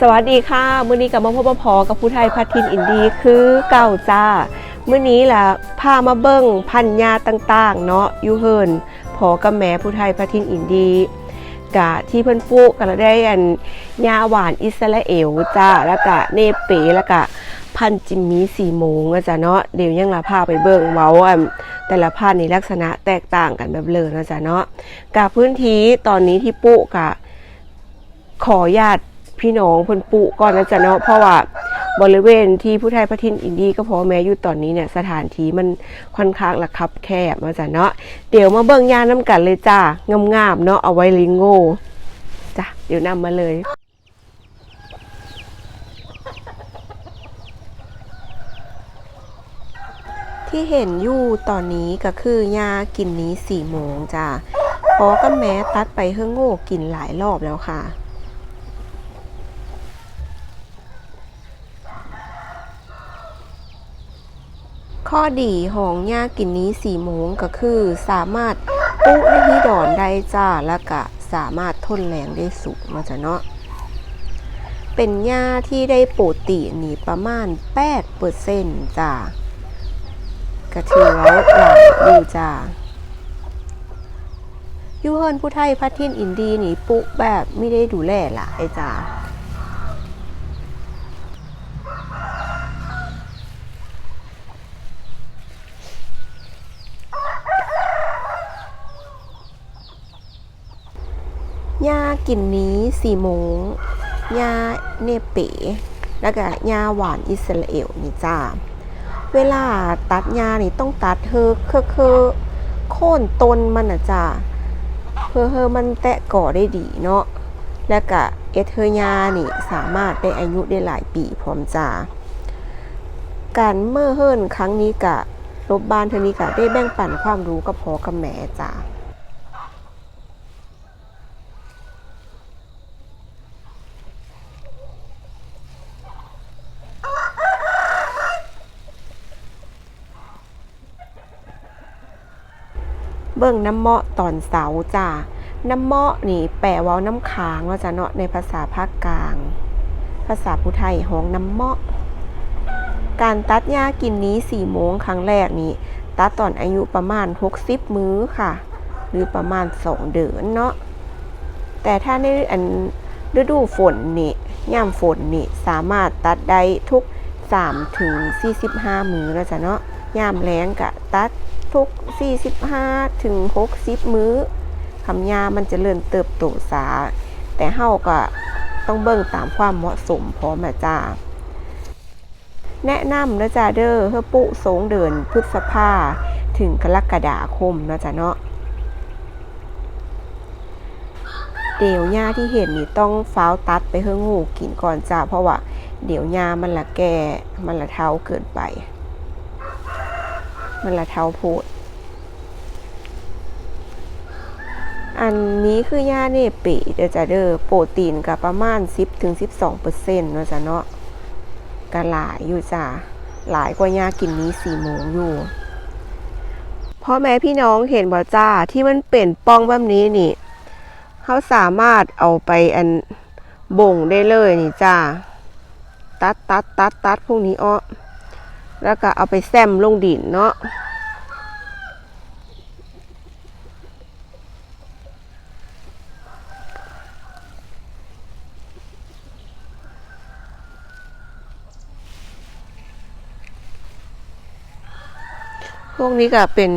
สวัสดีค่ะมื้อนี้กับมาพบพอกับผู้ไทยพัทินอินดีคือเก่าจ้ามื้อนี้ล่ะพามาเบิ่งพันยาต่างๆ เนาะอยู่เฮิรนพอกับแม่ผู้ไทยพัทินอินดีกะที่เพิ่นปลูกก็ได้อันยาหวานอิสราเอลจ้าแล้วก็เนเปแล้วก็พันจิมมี่สีโมงนะจ๊ะเนาะเดี๋ยวยังลาพาไปเบิ่งเว้าอันแต่ละพันธุ์นี่ลักษณะแตกต่างกันแบบเลยนะจ๊ะเนาะกะพื้นที่ตอนนี้ที่ปลูกกะขอญาติ พี่น้องเพิ่นปุก่อนนะจ๊ะเนาะเพราะว่าบริเวณที่ผู้ไทยพัทินอินดี้ก็พอแม้อยู่ตอนนี้เนี่ยสถานที่มันค่อนข้างระคับแคบมาจ้ะเนาะเดี๋ยวมาเบิ่งยาน้ำกันเลยจ้างามๆเนาะเอาไว้ลิงโง่จ้ะเดี๋ยวนำมาเลยที่เห็นอยู่ตอนนี้ก็คือยากินนี้สี่โมงจ้ะพอก็แม้ตัดไปเฮื่อโง่กินหลายรอบแล้วค่ะ ข้อดีของยากินนี้สี่โมงก็คือสามารถปุ๊ในที่ดอนได้จ้าแล้วก็สามารถทนแรงได้สูงมาจ้ะเนาะเป็นยาที่ได้โปรตีนนี่ประมาณ8เปอร์เซ็นต์จ้ากระถือว่าหลายอยู่จ้ายูเฮิรนผู้ไทยพัดทินอินดีนี่ปุ๊แบบไม่ได้ดูแลหลายจ้า ยากินนี้สี่โมงยาเนเปแล้วก็ยาหวานอิสราเอลนี่จ้า เวลาตัดยานี่ต้องตัดเธอคือคือโค่นต้นมันนะจ้าเพื่อเธอมันแตะก่อได้ดีเนาะ แล้วก็เอเธอยานี่สามารถได้อายุได้หลายปีพร้อมจ้า การเมื่อเฮิรนครั้งนี้กะรบบานเธอนี้กะได้แบ่งปันความรู้กับพอกับแม่จ้า เบิ่งน้ำเมาะตอนเสาจ้าน้ำเมาะนี่แปลว่าน้ำค้างว่าจะเนาะในภาษาภาคกลาง ภาษาผู้ไทยห้องน้ำเมาะ การตัดหญ้ากินนี้สี่โมงครั้งแรกนี่ตัดตอนอายุประมาณ 60 มื้อค่ะ หรือประมาณ2เดือนเนาะแต่ถ้าในอันฤดูฝนนี่ย่ามฝนนี่สามารถตัดได้ทุก3ถึง45 มื้อแล้วจ้ะเนาะย่ามแล้งกะตัด ทุก45ถึง60 มื้อคำยามันจะเลื่อนเติบโตสา แต่เฮาก็ต้องเบิ่งตามความเหมาะสมพร้อมอะจ้า แนะนำนะจ๊ะเด้อเพื่อปุสงเดินพฤษภาถึงกรกฎาคมนะจ๊ะเนาะเดี๋ยวหญ้าที่เห็นนี่ต้องฟ้าวตัดไปเฮืองูกินก่อนจ้าเพราะว่าเดี๋ยวหญ้ามันละแก่มันละเท้าเกินไป มันละเท้าโพด อันนี้คือหญ้าเนเปเดจ้ะเด้อโปรตีนกับประมาณ 10ถึง12เปอร์เซ็นต์เนาะจ้ะเนาะก็หลายอยู่จ้ะหลายกว่าหญ้ากินนี้4โมงอยู่พ่อแม่พี่น้องเห็นบ่จ้าที่มันเป็นป้องแบบนี้นี่เขาสามารถเอาไปอันบ่งได้เลยนี่จ้า ตัดตัดตัดตัดพวกนี้อ้อ แล้วก็เอาไปแซมลงดินเนาะพวกนี้ก็เป็น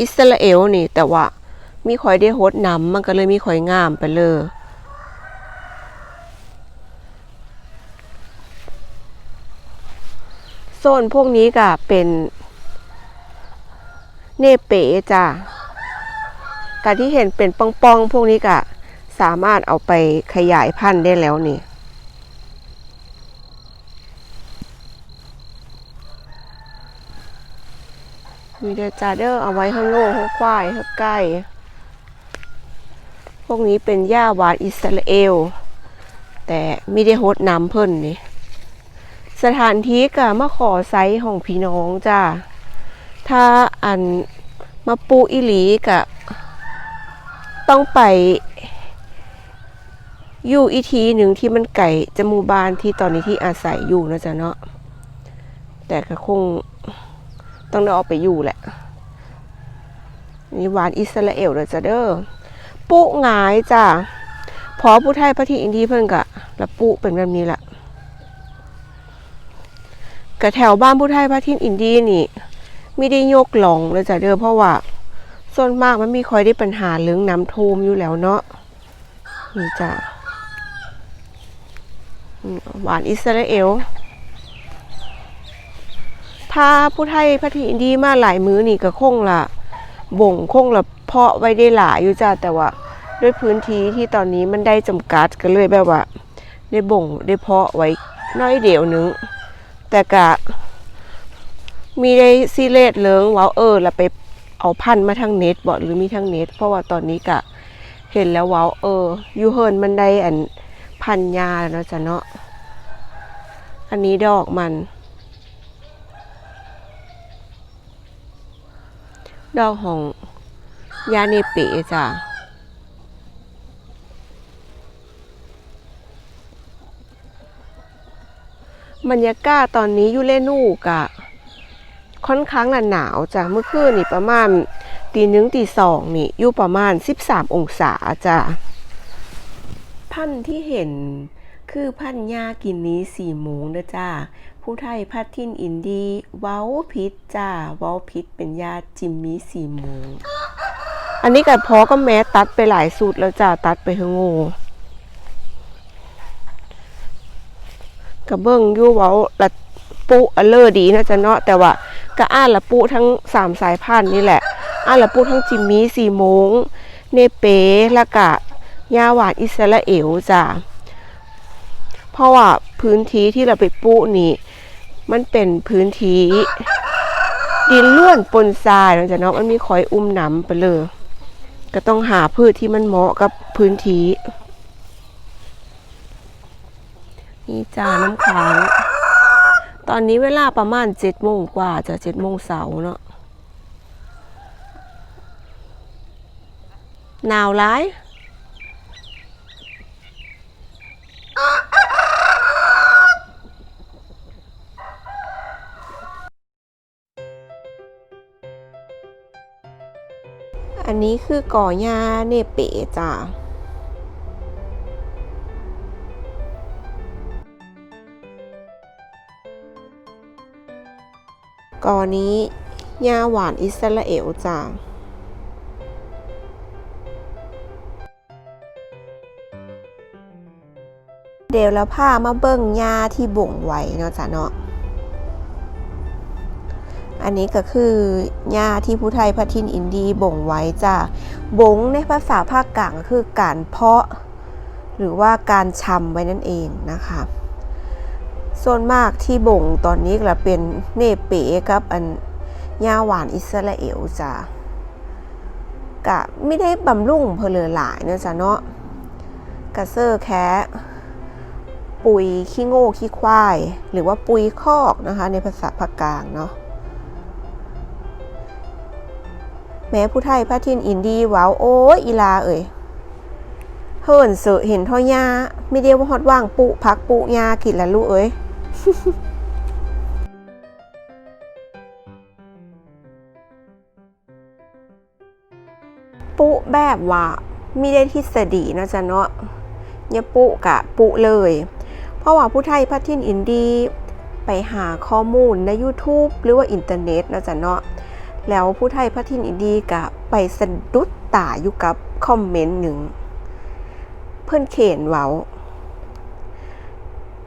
อิสราเอลนี่ แต่ว่ามีข่อยได้โฮดนำมันก็เลยมีข่อยงามไปเลย โซนพวกนี้ก็เป็น เนเปจ้ะการที่เห็นเป็นปองๆพวกนี้ก็สามารถเอาไปขยายพันธุ์ได้แล้วนี่มีเดจาเดอร์เอาไว้ข้างโง่ข้างควายข้างใกล้ พวกนี้เป็นหญ้าหวานอิสราเอล แต่ไม่ได้โฮดน้ำเพิ่นนี่ สถานที่กะมาขอไซส์ของพี่น้องจ้าถ้าอันมาปูอิหลีกะต้องไป อยู่อีทีหนึ่งที่มันไก่จมูบานที่ตอนนี้ที่อาศัยอยู่นะจ๊ะเนาะแต่ก็คงต้องได้ออกไปอยู่แหละนี่หวานอิสราเอลเลยจ้ะเด้อปุหงายจ้ะพอผู้ไทยพระที่อินดีเพิ่นกะละปุเป็นแบบนี้แหละ กะแถวบ้านผู้ไทยพระที่อินดีนี่ไม่ได้ยกหลงเลยจ้ะเด้อเพราะว่าส่วนมากมันมีคอยได้ปัญหาเรื่องน้ำท่วมอยู่แล้วเนาะนี่จ้ะหวานอิสราเอล ถ้าผู้ไทยพระที่อินดีมาหลายมื้อนี่ก็คงละบ่งคงละเพาะไว้ได้หลายอยู่จ้ะแต่ว่าด้วยพื้นที่ที่ตอนนี้มันได้จำกัดก็เลยแบบว่า ได้บ่งได้เพาะไว้น้อยเดียวนึง แต่กะมีได้ซีเลตเลิงว่าเออแล้วไปเอาพันมาทางเน็ตบ่หรือมีทางเน็ต เพราะว่าตอนนี้กะเห็นแล้วว่าเออยูเฮิร์นมันได้อันพันยาแล้วเนาะจ้ะเนาะอันนี้ดอกมัน ดอกของยาเนเปจ้ะ บรรยากาศตอนนี้อยู่เล่นูกะ ค่อนข้างหนาวจ้ะเมื่อคืนนี่ประมาณตีหนึ่งตีสองนี่อยู่ประมาณ 13 องศาจ้ะพันที่เห็นคือพันยากินนี้สี่โมงนะจ้าผู้ไทยพัดทินอินดีเว้าพิษจ้าเว้าพิษเป็นยาจิมมี่สี่โมงอันนี้กับพอก็แม้ตัดไปหลายสูตรแล้วจ้าตัดไปเฮงโง กระเบิ้องยู่เว้าละปุอเลอร์ดีนะจ๊ะเนาะแต่ว่าก็อ่านละปุทั้งสามสายพันธุ์นี่แหละอ่านละปุทั้งจิมมี่สี่โมงเนเปและกะยาหวานอิสราเอลจ้ะเพราะว่าพื้นที่ที่เราไปปุนี่มันเป็นพื้นที่ดินล้วนปนทรายนะจ๊ะเนาะมันมีคอยอุ้มหนำไปเลยก็ต้องหาพืชที่มันเหมาะกับพื้นที่ นี่จ้าน้ำค้าง ตอนนี้เวลาประมาณเจ็ดโมงกว่าจะเจ็ดโมงเสาร์เนาะหนาวร้ายอันนี้คือก่อยาเนเปจ้า กอนนี้ยาหวานอิสราเอลจ้าเดี๋ยวแล้วพามาเบิ่งยาที่บ่งไว้เนาะจ้ะเนาะ อันนี้ก็คือยาที่ผู้ไทยพัทินอินดีบ่งไว้จ้ะบ่งในภาษาภาคกลางก็คือการเพาะ หรือว่าการชำไว้นั่นเองนะคะ ส่วนมากที่บ่งตอนนี้ก็เป็นเนเปกับอันยาหวานอิสราเอลจ้ะกะไม่ได้บำรุงเพลอหลายเนะจ๊ะเนาะกะเซอร์แค่ปุยขี้โง่ขี้ควาย หรือว่าปุยคอกนะคะ ในภาษาภาคกลางเนาะแม้ผู้ไทยพระทินอินดีว้าวโอ้ยอีลาเอ่ยเฮิรนเสอเห็นท่อยาไม่เดียวว่าฮอดว่างปุพักปุยากินละลูกเอ้ย ปุแบบว่าไม่ได้ทฤษฎีนะจ๊ะเนาะอย่าปุกะปุเลย เพราะว่าผู้ไทยพัทินอินดี ไปหาข้อมูลใน YouTube หรือว่าอินเทอร์เน็ตนะจ๊ะเนาะแล้วผู้ไทยพัทินอินดีกะไปสะดุดตาอยู่กับคอมเมนต์หนึ่ง เพื่อนเขียนเว้า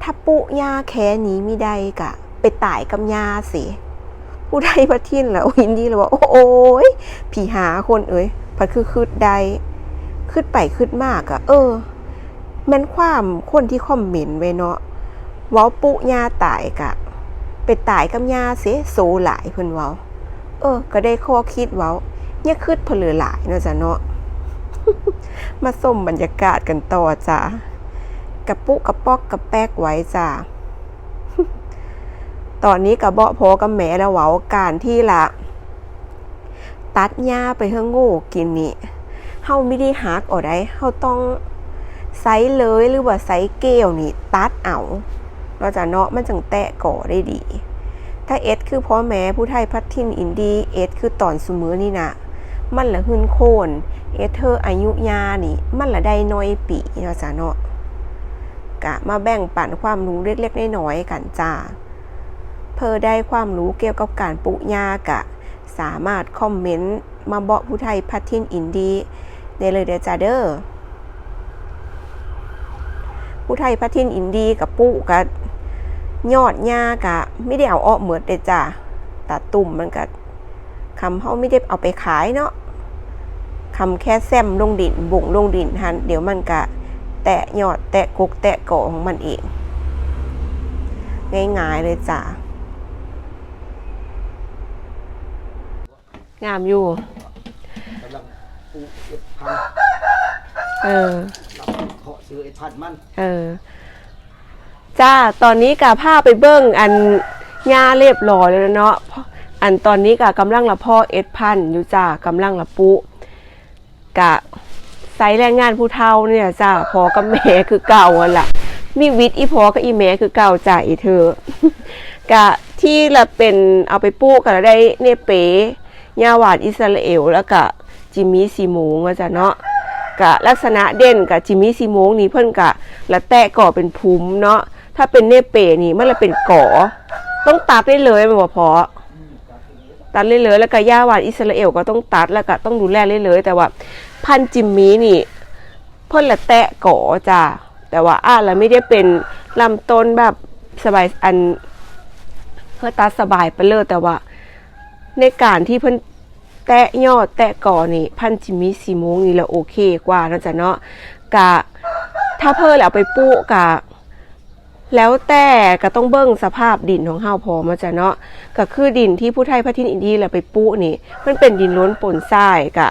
ถ้าปุยาแค่นี้ไม่ได้กะ ไปตายกับยาสิผู้ไทยพัทินแล้วอินดีเลยว่า โอ้ยผีหาคนเอ้ยพัดคือคืดใดคืดไปคืดมากอะเออ แม่นความคนที่คอมเมนต์ไว้เนาะว้าปุยาตายกะ ไปตายกับยาเสียโซหลายเพิ่นเว้า เออ ก็ได้ข้อคิดเว้าเนี่ยคืดเพลือหลายเนาะจ้ะเนาะมาส้มบรรยากาศกันต่อจ้ะ กระปุกกระปอกกระแป๊กไว้จ้ะตอนนี้กระเบาะพอกับแม่แล้วเว้าการที่ละตัดหญ้าไปเฮงโง่กินนี่เฮาไม่ได้หักเออได้เฮาต้องไซเลยหรือว่าไซเกลนี่ ตัดเอาเราจะเนาะมันจังแตะก่อได้ดี ถ้าเอสคือพ่อแม่ผู้ไทยพัดทินอินดีเอสคือตอนสมือนี่นะมันละหึนโคนเอสเธออายุยานี่ มันละได้น้อยปีเราจะเนาะ กะมาแบ่งปันความรู้เล็กๆน้อยๆกันจ้าเพอได้ความรู้เกี่ยวกับการปลูกหญ้ากะ สามารถคอมเมนต์มาบอกผู้ไทยพัทินอินดีได้เลยเด้อจ้าเด้อผู้ไทยพัทินอินดีกับปลูกกับยอดหญ้ากะ ไม่ได้เอาออกเหมือดเด้จ้าตัดตุ่มมันก็คำเขาไม่ได้เอาไปขายเนาะคำแค่แซมลงดินบุ่งลงดินหันเดี๋ยวมันกะ แตะยอดแตะกกแตะก่อของมันเองง่ายๆเลยจ้างามอยู่กำลังปลูกเอ็ดพันเออรับเคาะซื้อเอ็ดพันมันเออ จ้า ตอนนี้กะผ้าไปเบิ้งอันหญ้าเรียบร้อยแล้วเนาะเพราะอันตอนนี้กะกำลังละพ่อเอ็ดพันธุ์อยู่จ้ากำลังละปุกะ ไซแรงงานผู้เฒ่าเนี่ยจ้าพอกับแม่คือเก่าอะล่ะ มีวิทย์อีพอกับอีแม่คือเก่าจ่าอีเธอกะที่ละเป็นเอาไปปลูกกะได้เนเปยาหวานอิสราเอลแล้วกะจิมมี่ซีมูงว่าจ้ะเนาะกะลักษณะเด่นกับจิมมี่ซีโมงนี่เพิ่นกะละแตะก่อเป็นภูมิเนาะถ้าเป็นเนเปนี่มันละเป็นก่อต้องตัดได้เลยมันบ่พอตัดเลยเลยแล้วก็ย่าหวานอิสราเอลก็ต้องตัดแล้วก็ต้องดูแลเลยเลยแต่ว่า พันจิมมี่นี่เพิ่นละแตะก่อจ้าแต่ว่าอ่าแล้วไม่ได้เป็นลำต้นแบบสบายอันเพื่อตาสบายไปเลยแต่ว่า ในการที่เพิ่นแตะยอดแตะก่อนี่ พันจิมมี่สีม่วงนี่แหละโอเคกว่านะจ๊ะเนาะกะถ้าเพิ่นแล้วเอาไปปุ๊กกะ แล้วแต่ก็ต้องเบิ่งสภาพดินของเฮาพอมาจ้ะเนาะก็คือดินที่ผู้ไทยพัทินอินดีแล้วไปปลูนี่ มันเป็นดินล้วนปนทรายกะ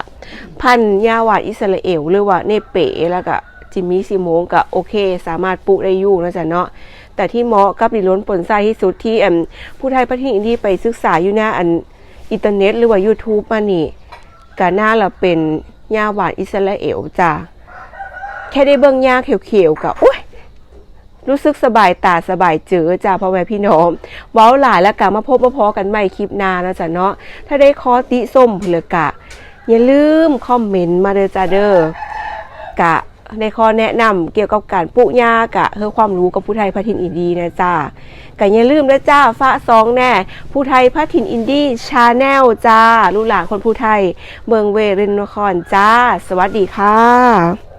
พันยาหวานอิสราเอลหรือว่าเนเปแล้วก็จิมมี่ซีโมงก็โอเค สามารถปลูได้อยู่นะจ๊ะเนาะแต่ที่เหมาะกับดินล้วนปนทรายที่สุดที่อันผู้ไทยพัทินอินดีไปศึกษาอยู่หน้าอันอินเทอร์เน็ต หรือว่า YouTube มานี่กาหน้าเราเป็นหญ้าหวานอิสราเอลจ้าแค่ได้เบิ่งหญ้าเขียวๆกับอุ รู้สึกสบายตาสบายเจอจ้าพ่อแม่พี่น้องเว้าหลายแล้วกะมาพบมาพอกันใหม่คลิปหน้านะจ๊ะเนาะถ้าได้คอติส้มเพลกะ อย่าลืมคอมเมนต์มาเด้อจ้าเด้อกะในข้อแนะนำเกี่ยวกับการปลูกหญ้ากะเพื่อความรู้กับผู้ไทยพัทินอินดีนะจ้าก็อย่าลืมนะจ้าฟ้าซองแน่ ผู้ไทยพัทินอินดี้ชาแนลจ้าลูกหลานคนผู้ไทยเมืองเวรินนครจ้า สวัสดีค่ะ